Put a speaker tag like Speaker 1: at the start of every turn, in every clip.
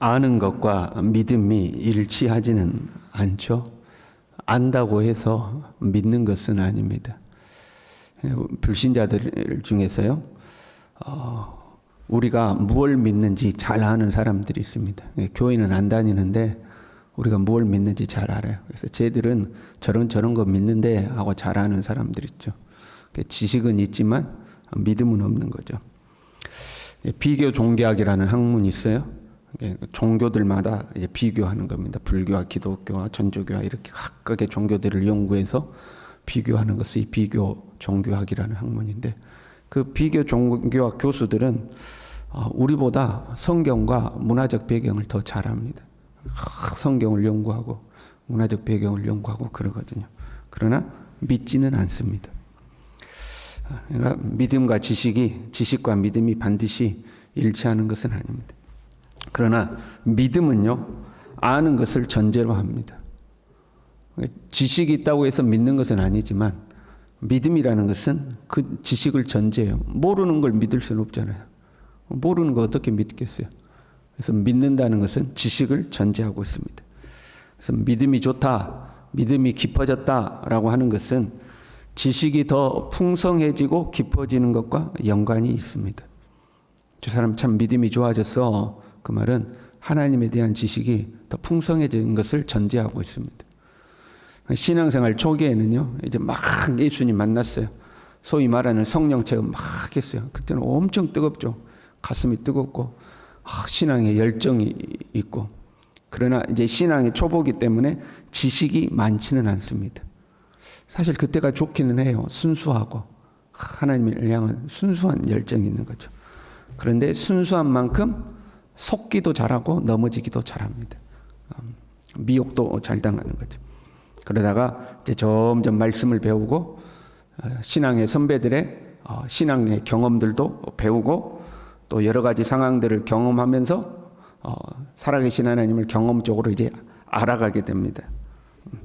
Speaker 1: 아는 것과 믿음이 일치하지는 않죠. 안다고 해서 믿는 것은 아닙니다. 불신자들 중에서요, 어, 우리가 무엇을 믿는지 잘 아는 사람들이 있습니다. 교회는 안 다니는데 우리가 무엇을 믿는지 잘 알아요. 그래서 쟤들은 저런 저런 거 믿는데 하고 잘 아는 사람들 있죠. 지식은 있지만 믿음은 없는 거죠. 비교 종교학이라는 학문이 있어요. 종교들마다 이제 비교하는 겁니다. 불교와 기독교와 전조교와 이렇게 각각의 종교들을 연구해서 비교하는 것이 비교 종교학이라는 학문인데 그 비교 종교학 교수들은 어, 우리보다 성경과 문화적 배경을 더 잘합니다. 성경을 연구하고 문화적 배경을 연구하고 그러거든요. 그러나 믿지는 않습니다. 그러니까 믿음과 지식이 지식과 믿음이 반드시 일치하는 것은 아닙니다. 그러나 믿음은요 아는 것을 전제로 합니다. 지식이 있다고 해서 믿는 것은 아니지만 믿음이라는 것은 그 지식을 전제해요. 모르는 걸 믿을 수는 없잖아요. 모르는 거 어떻게 믿겠어요? 그래서 믿는다는 것은 지식을 전제하고 있습니다. 그래서 믿음이 좋다, 믿음이 깊어졌다라고 하는 것은 지식이 더 풍성해지고 깊어지는 것과 연관이 있습니다. 저 사람 참 믿음이 좋아졌어. 그 말은 하나님에 대한 지식이 더 풍성해진 것을 전제하고 있습니다. 신앙생활 초기에는요, 이제 막 예수님 만났어요. 소위 말하는 성령 체험 막 했어요. 그때는 엄청 뜨겁죠. 가슴이 뜨겁고, 아, 신앙에 열정이 있고. 그러나 이제 신앙의 초보기 때문에 지식이 많지는 않습니다. 사실 그때가 좋기는 해요. 순수하고. 하나님을 향한 순수한 열정이 있는 거죠. 그런데 순수한 만큼 속기도 잘하고 넘어지기도 잘합니다. 음, 미혹도 잘 당하는 거죠. 그러다가 이제 점점 말씀을 배우고 어, 신앙의 선배들의 어, 신앙의 경험들도 배우고 또 여러 가지 상황들을 경험하면서 어, 살아계신 하나님을 경험적으로 이제 알아가게 됩니다. 음.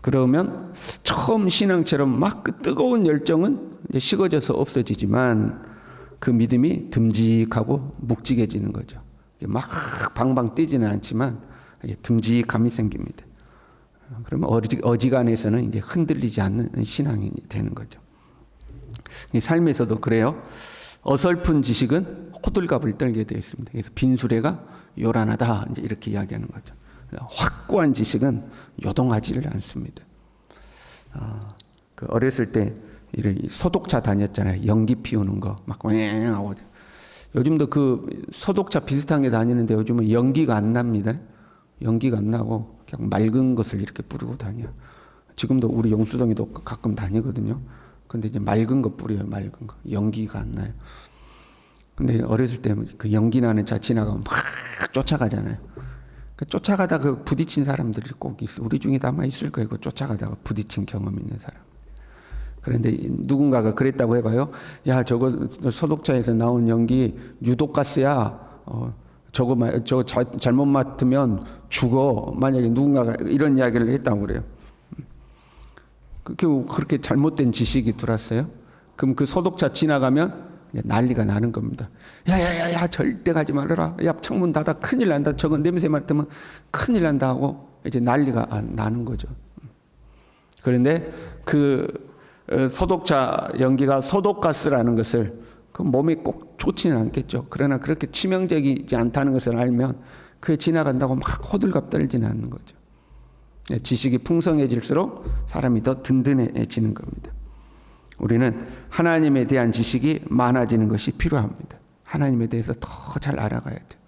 Speaker 1: 그러면 처음 신앙처럼 막 그 뜨거운 열정은 식어져서 없어지지만 그 믿음이 듬직하고 묵직해지는 거죠. 막 방방 뛰지는 않지만 듬직함이 생깁니다. 그러면 어지간해서는 이제 흔들리지 않는 신앙이 되는 거죠. 삶에서도 그래요. 어설픈 지식은 호들갑을 떨게 되어 있습니다. 그래서 빈수레가 요란하다 이제 이렇게 이야기하는 거죠. 확고한 지식은 요동하지를 않습니다. 아, 그 어렸을 때 소독차 다녔잖아요. 연기 피우는 거 막 왱 하고 요즘도 그 소독차 비슷한 게 다니는데 요즘은 연기가 안 납니다. 연기가 안 나고 그냥 맑은 것을 이렇게 뿌리고 다녀. 지금도 우리 용수동에도 가끔 다니거든요. 근데 이제 맑은 거 뿌려요, 맑은 거. 연기가 안 나요. 근데 어렸을 때 그 연기 나는 차 지나가면 막 쫓아가잖아요. 그 쫓아가다 그 부딪힌 사람들이 꼭 있어. 우리 중에 아마 있을 거예요. 그 쫓아가다가 부딪힌 경험 있는 사람. 그런데 누군가가 그랬다고 해봐요. 야, 저거 소독차에서 나온 연기 유독가스야. 어, 저거 저 잘못 맡으면 죽어. 만약에 누군가가 이런 이야기를 했다고 그래요. 그렇게 그렇게 잘못된 지식이 들어왔어요. 그럼 그 소독차 지나가면 난리가 나는 겁니다. 야야야야 절대 가지 말아라. 야 창문 닫아 큰일 난다. 저거 냄새 맡으면 큰일 난다 하고 이제 난리가 나는 거죠. 그런데 그 어, 소독차 연기가 소독가스라는 것을 그 몸에 꼭 좋지는 않겠죠. 그러나 그렇게 치명적이지 않다는 것을 알면 그 지나간다고 막 호들갑 떨지는 않는 거죠. 예, 지식이 풍성해질수록 사람이 더 든든해지는 겁니다. 우리는 하나님에 대한 지식이 많아지는 것이 필요합니다. 하나님에 대해서 더 잘 알아가야 돼요.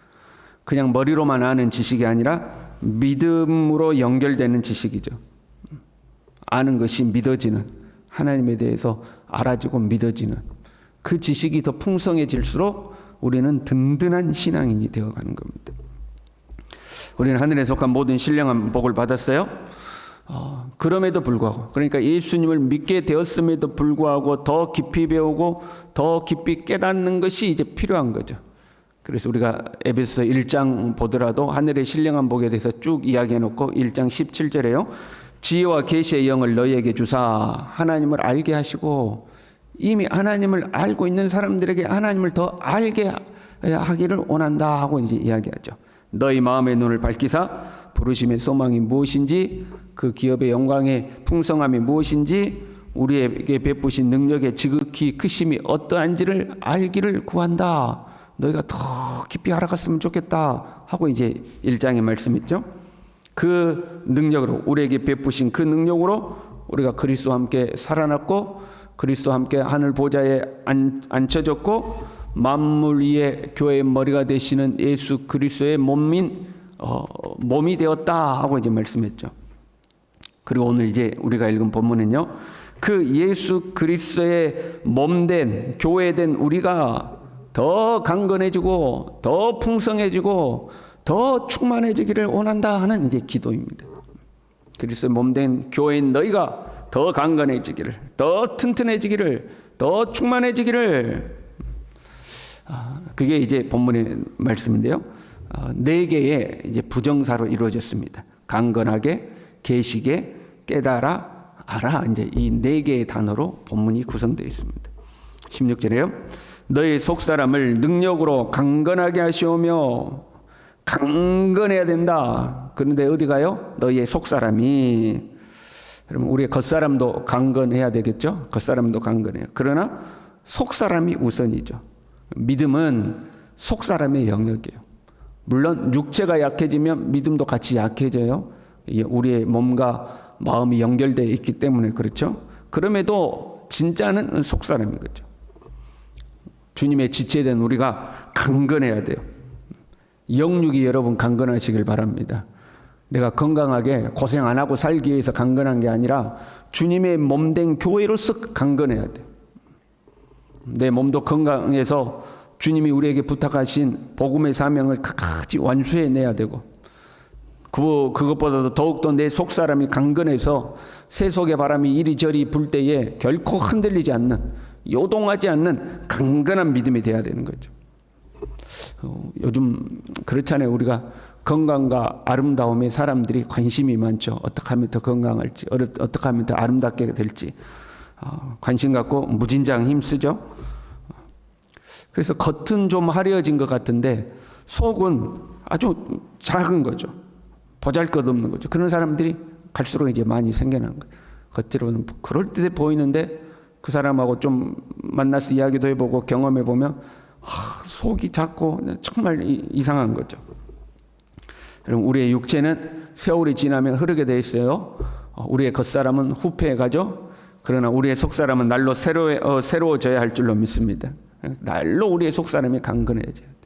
Speaker 1: 그냥 머리로만 아는 지식이 아니라 믿음으로 연결되는 지식이죠. 아는 것이 믿어지는 하나님에 대해서 알아지고 믿어지는 그 지식이 더 풍성해질수록 우리는 든든한 신앙인이 되어가는 겁니다. 우리는 하늘에 속한 모든 신령한 복을 받았어요. 어, 그럼에도 불구하고 그러니까 예수님을 믿게 되었음에도 불구하고 더 깊이 배우고 더 깊이 깨닫는 것이 이제 필요한 거죠. 그래서 우리가 에베소 1장 보더라도 하늘의 신령한 복에 대해서 쭉 이야기해 놓고 1장 17절에요. 지혜와 계시의 영을 너희에게 주사 하나님을 알게 하시고 이미 하나님을 알고 있는 사람들에게 하나님을 더 알게 하기를 원한다 하고 이제 이야기하죠. 너희 마음의 눈을 밝히사 부르심의 소망이 무엇인지 그 기업의 영광의 풍성함이 무엇인지 우리에게 베푸신 능력의 지극히 크심이 어떠한지를 알기를 구한다. 너희가 더 깊이 알아갔으면 좋겠다 하고 이제 1장의 말씀 있죠. 그 능력으로 우리에게 베푸신 그 능력으로 우리가 그리스도와 함께 살아났고 그리스도와 함께 하늘 보좌에 안, 앉혀졌고 만물 위에 교회의 머리가 되시는 예수 그리스도의 몸인 어, 몸이 되었다 하고 이제 말씀했죠. 그리고 오늘 이제 우리가 읽은 본문은요. 그 예수 그리스도의 몸된 교회된 우리가 더 강건해지고 더 풍성해지고 더 충만해지기를 원한다 하는 이제 기도입니다. 그리스도의 몸된 교회인 너희가 더 강건해지기를, 더 튼튼해지기를, 더 충만해지기를. 아, 그게 이제 본문의 말씀인데요. 아, 네 개의 이제 부정사로 이루어졌습니다. 강건하게, 계시게, 깨달아, 알아. 이제 이 네 개의 단어로 본문이 구성되어 있습니다. 16절에요. 너희 속사람을 능력으로 강건하게 하시오며 강건해야 된다. 그런데 어디 가요? 너희의 속사람이 여러분 우리의 겉사람도 강건해야 되겠죠? 겉사람도 강건해요. 그러나 속사람이 우선이죠. 믿음은 속사람의 영역이에요. 물론 육체가 약해지면 믿음도 같이 약해져요. 우리의 몸과 마음이 연결되어 있기 때문에 그렇죠. 그럼에도 진짜는 속사람인 거죠. 주님의 지체된 우리가 강건해야 돼요. 영육이 여러분 강건하시길 바랍니다. 내가 건강하게 고생 안 하고 살기 위해서 강건한 게 아니라 주님의 몸된 교회로서 강건해야 돼. 내 몸도 건강해서 주님이 우리에게 부탁하신 복음의 사명을 끝까지 완수해 내야 되고 그, 그것보다도 더욱더 내 속 사람이 강건해서 세속의 바람이 이리저리 불 때에 결코 흔들리지 않는 요동하지 않는 강건한 믿음이 돼야 되는 거죠. 어, 요즘 그렇잖아요. 우리가 건강과 아름다움에 사람들이 관심이 많죠. 어떻게 하면 더 건강할지, 어떻게 하면 더 아름답게 될지 어, 관심 갖고 무진장 힘쓰죠. 그래서 겉은 좀 화려해진 것 같은데 속은 아주 작은 거죠. 보잘것없는 거죠. 그런 사람들이 갈수록 이제 많이 생겨난 거예요. 겉으로는 그럴 듯해 보이는데 그 사람하고 좀 만나서 이야기도 해보고 경험해 보면 아, 속이 작고 정말 이상한 거죠. 여러분 우리의 육체는 세월이 지나면 흐르게 돼 있어요. 어, 우리의 겉사람은 후패해 가죠. 그러나 우리의 속사람은 날로 새로 어, 새로워져야 할 줄로 믿습니다. 날로 우리의 속사람이 강건해져야 돼.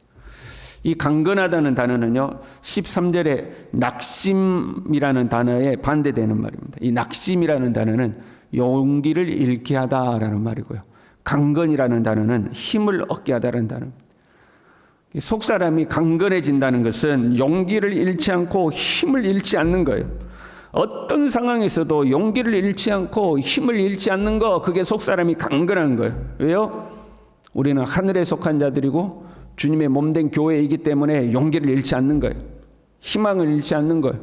Speaker 1: 이 강건하다는 단어는요, 13절에 낙심이라는 단어에 반대되는 말입니다. 이 낙심이라는 단어는 용기를 잃게 하다라는 말이고요. 강건이라는 단어는 힘을 얻게 하다라는 단어입니다. 속 사람이 강건해진다는 것은 용기를 잃지 않고 힘을 잃지 않는 거예요. 어떤 상황에서도 용기를 잃지 않고 힘을 잃지 않는 거, 그게 속 사람이 강건한 거예요. 왜요? 우리는 하늘에 속한 자들이고 주님의 몸된 교회이기 때문에 용기를 잃지 않는 거예요. 희망을 잃지 않는 거예요.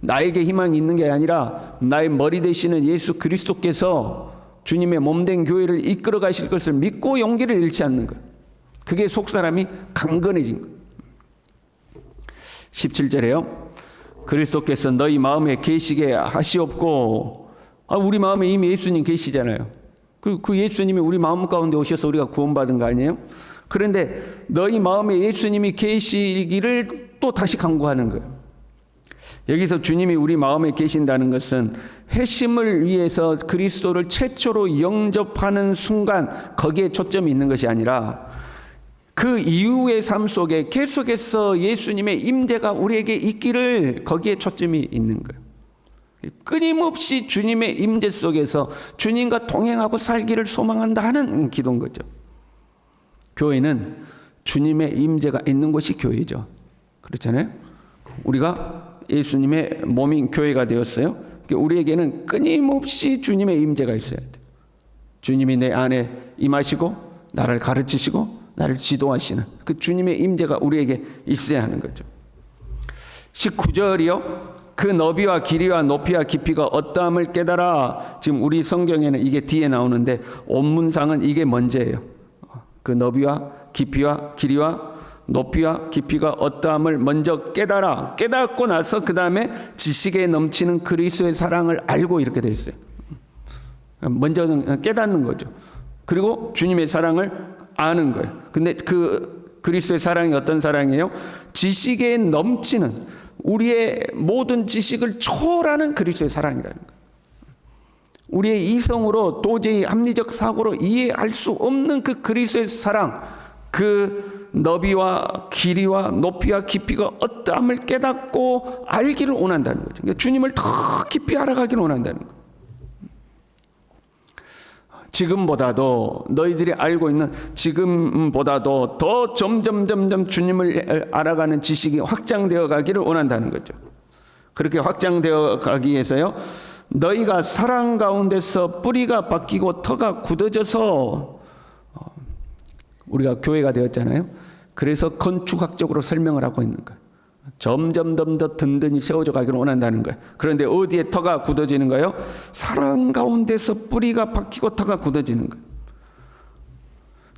Speaker 1: 나에게 희망이 있는 게 아니라 나의 머리 되시는 예수 그리스도께서 주님의 몸된 교회를 이끌어 가실 것을 믿고 용기를 잃지 않는 거예요. 그게 속 사람이 강건해진 거예요. 17절에요. 그리스도께서 너희 마음에 계시게 하시옵고 아, 우리 마음에 이미 예수님 계시잖아요. 그, 그 예수님이 우리 마음 가운데 오셔서 우리가 구원받은 거 아니에요? 그런데 너희 마음에 예수님이 계시기를 또 다시 강구하는 거예요. 여기서 주님이 우리 마음에 계신다는 것은 회심을 위해서 그리스도를 최초로 영접하는 순간 거기에 초점이 있는 것이 아니라 그 이후의 삶 속에 계속해서 예수님의 임재가 우리에게 있기를 거기에 초점이 있는 거예요. 끊임없이 주님의 임재 속에서 주님과 동행하고 살기를 소망한다 하는 기도인 거죠. 교회는 주님의 임재가 있는 곳이 교회죠. 그렇잖아요. 우리가 예수님의 몸인 교회가 되었어요. 그러니까 우리에게는 끊임없이 주님의 임재가 있어야 돼. 주님이 내 안에 임하시고 나를 가르치시고 나를 지도하시는 그 주님의 임재가 우리에게 있어야 하는 거죠. 19절이요. 그 너비와 길이와 높이와 깊이가 어떠함을 깨달아 지금 우리 성경에는 이게 뒤에 나오는데 온문상은 이게 먼저예요. 그 너비와 깊이와 길이와 높이와 깊이가 어떠함을 먼저 깨달아 깨닫고 나서 그 다음에 지식에 넘치는 그리스도의 사랑을 알고 이렇게 돼 있어요. 먼저는 깨닫는 거죠. 그리고 주님의 사랑을 아는 거예요. 근데 그 그리스도의 사랑이 어떤 사랑이에요? 지식에 넘치는 우리의 모든 지식을 초월하는 그리스도의 사랑이라는 거예요. 우리의 이성으로 도저히 합리적 사고로 이해할 수 없는 그 그리스도의 사랑, 그 너비와 길이와 높이와 깊이가 어떠함을 깨닫고 알기를 원한다는 거죠. 그러니까 주님을 더 깊이 알아가기를 원한다는 거예요. 지금보다도 너희들이 알고 있는 지금보다도 더 점점 점점 주님을 알아가는 지식이 확장되어 가기를 원한다는 거죠. 그렇게 확장되어 가기 위해서요. 너희가 사랑 가운데서 뿌리가 바뀌고 터가 굳어져서 어, 우리가 교회가 되었잖아요. 그래서 건축학적으로 설명을 하고 있는 거예요. 점점 더 든든히 세워져 가기를 원한다는 거예요. 그런데 어디에 터가 굳어지는 거예요? 사랑 가운데서 뿌리가 박히고 터가 굳어지는 거예요.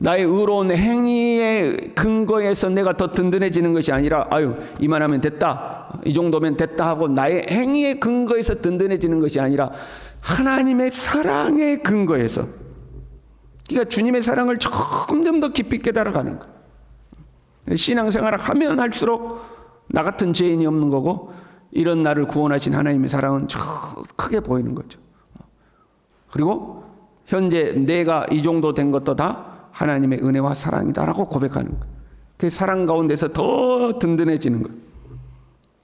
Speaker 1: 나의 의로운 행위의 근거에서 내가 더 든든해지는 것이 아니라 아유 이만하면 됐다 이 정도면 됐다 하고 나의 행위의 근거에서 든든해지는 것이 아니라 하나님의 사랑의 근거에서 그러니까 주님의 사랑을 점점 더 깊이 깨달아가는 거예요. 신앙생활을 하면 할수록 나 같은 죄인이 없는 거고 이런 나를 구원하신 하나님의 사랑은 저 크게 보이는 거죠. 그리고 현재 내가 이 정도 된 것도 다 하나님의 은혜와 사랑이다라고 고백하는 거예요. 그 사랑 가운데서 더 든든해지는 거예요.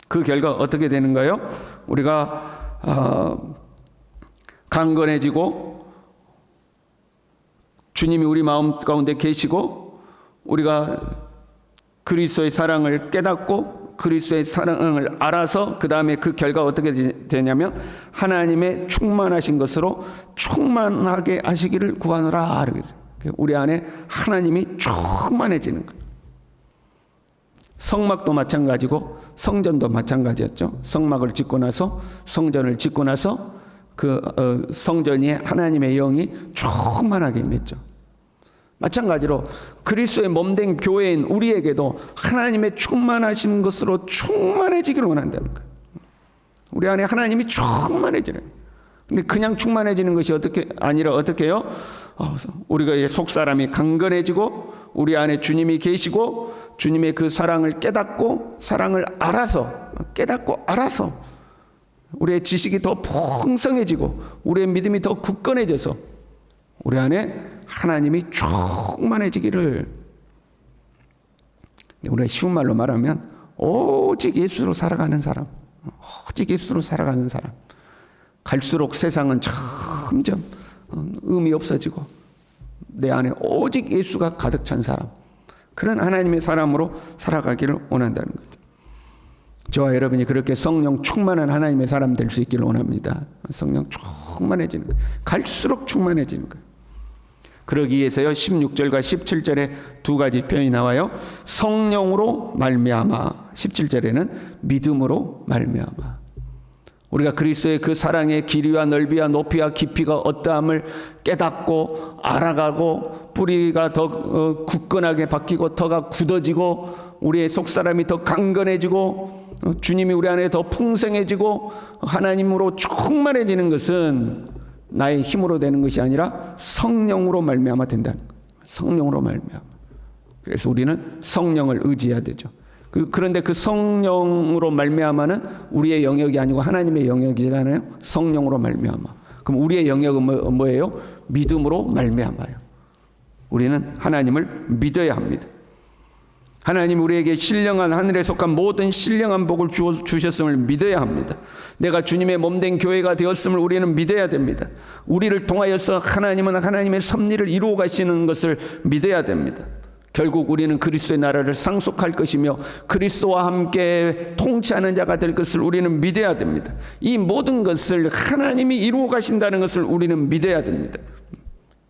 Speaker 1: 그 결과 어떻게 되는가요? 우리가 어, 강건해지고 주님이 우리 마음 가운데 계시고 우리가 그리스도의 사랑을 깨닫고 그리스도의 사랑을 알아서 그 다음에 그 결과 어떻게 되냐면 하나님의 충만하신 것으로 충만하게 하시기를 구하노라 우리 안에 하나님이 충만해지는 거예요. 성막도 마찬가지고 성전도 마찬가지였죠. 성막을 짓고 나서 성전을 짓고 나서 그 어, 성전이 하나님의 영이 충만하게 임했죠. 마찬가지로 그리스도의 몸된 교회인 우리에게도 하나님의 충만하신 것으로 충만해지기를 원한다는 거예요. 우리 안에 하나님이 충만해지는. 근데 그냥 충만해지는 것이 어떻게 아니라 어떻게 해요? 어, 우리가 속 사람이 강건해지고 우리 안에 주님이 계시고 주님의 그 사랑을 깨닫고 사랑을 알아서 깨닫고 알아서 우리의 지식이 더 풍성해지고 우리의 믿음이 더 굳건해져서 우리 안에 하나님이 충만해지기를 우리가 쉬운 말로 말하면 오직 예수로 살아가는 사람 오직 예수로 살아가는 사람 갈수록 세상은 점점 의미 없어지고 내 안에 오직 예수가 가득 찬 사람 그런 하나님의 사람으로 살아가기를 원한다는 거죠. 저와 여러분이 그렇게 성령 충만한 하나님의 사람 될 수 있기를 원합니다. 성령 충만해지는 거예요. 갈수록 충만해지는 거예요. 그러기 위해서요. 16절과 17절에 두 가지 표현이 나와요. 성령으로 말미암아 17절에는 믿음으로 말미암아 우리가 그리스도의 그 사랑의 길이와 넓이와 높이와 깊이가 어떠함을 깨닫고 알아가고 뿌리가 더 어, 굳건하게 바뀌고 터가 굳어지고 우리의 속사람이 더 강건해지고 어, 주님이 우리 안에 더 풍성해지고 하나님으로 충만해지는 것은 나의 힘으로 되는 것이 아니라 성령으로 말미암아 된다는 거예요. 성령으로 말미암아. 그래서 우리는 성령을 의지해야 되죠. 그, 그런데 그 성령으로 말미암아는 우리의 영역이 아니고 하나님의 영역이잖아요. 성령으로 말미암아. 그럼 우리의 영역은 뭐, 뭐예요? 믿음으로 말미암아요. 우리는 하나님을 믿어야 합니다. 하나님 우리에게 신령한 하늘에 속한 모든 신령한 복을 주셨음을 믿어야 합니다. 내가 주님의 몸된 교회가 되었음을 우리는 믿어야 됩니다. 우리를 통하여서 하나님은 하나님의 섭리를 이루어 가시는 것을 믿어야 됩니다. 결국 우리는 그리스도의 나라를 상속할 것이며 그리스도와 함께 통치하는 자가 될 것을 우리는 믿어야 됩니다. 이 모든 것을 하나님이 이루어 가신다는 것을 우리는 믿어야 됩니다.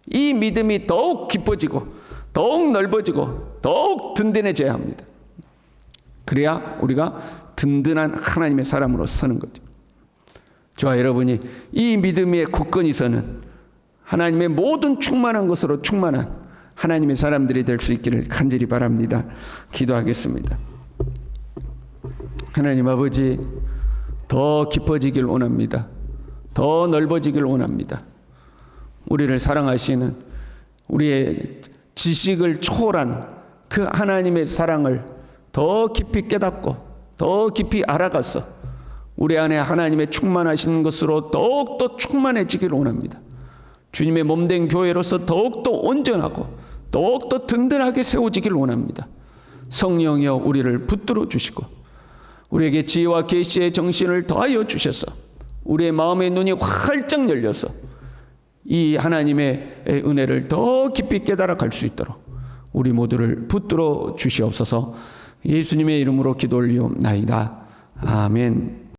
Speaker 1: 이 믿음이 더욱 깊어지고 더욱 넓어지고 더욱 든든해져야 합니다. 그래야 우리가 든든한 하나님의 사람으로 서는 거죠. 저와 여러분이 이 믿음의 굳건히 서는 하나님의 모든 충만한 것으로 충만한 하나님의 사람들이 될 수 있기를 간절히 바랍니다. 기도하겠습니다. 하나님 아버지 더 깊어지길 원합니다. 더 넓어지길 원합니다. 우리를 사랑하시는 우리의 지식을 초월한 그 하나님의 사랑을 더 깊이 깨닫고 더 깊이 알아가서 우리 안에 하나님의 충만하신 것으로 더욱더 충만해지길 원합니다. 주님의 몸된 교회로서 더욱더 온전하고 더욱더 든든하게 세워지길 원합니다. 성령이여 우리를 붙들어 주시고 우리에게 지혜와 계시의 정신을 더하여 주셔서 우리의 마음의 눈이 활짝 열려서 이 하나님의 은혜를 더 깊이 깨달아 갈 수 있도록 우리 모두를 붙들어 주시옵소서 예수님의 이름으로 기도 올리옵나이다. 아멘.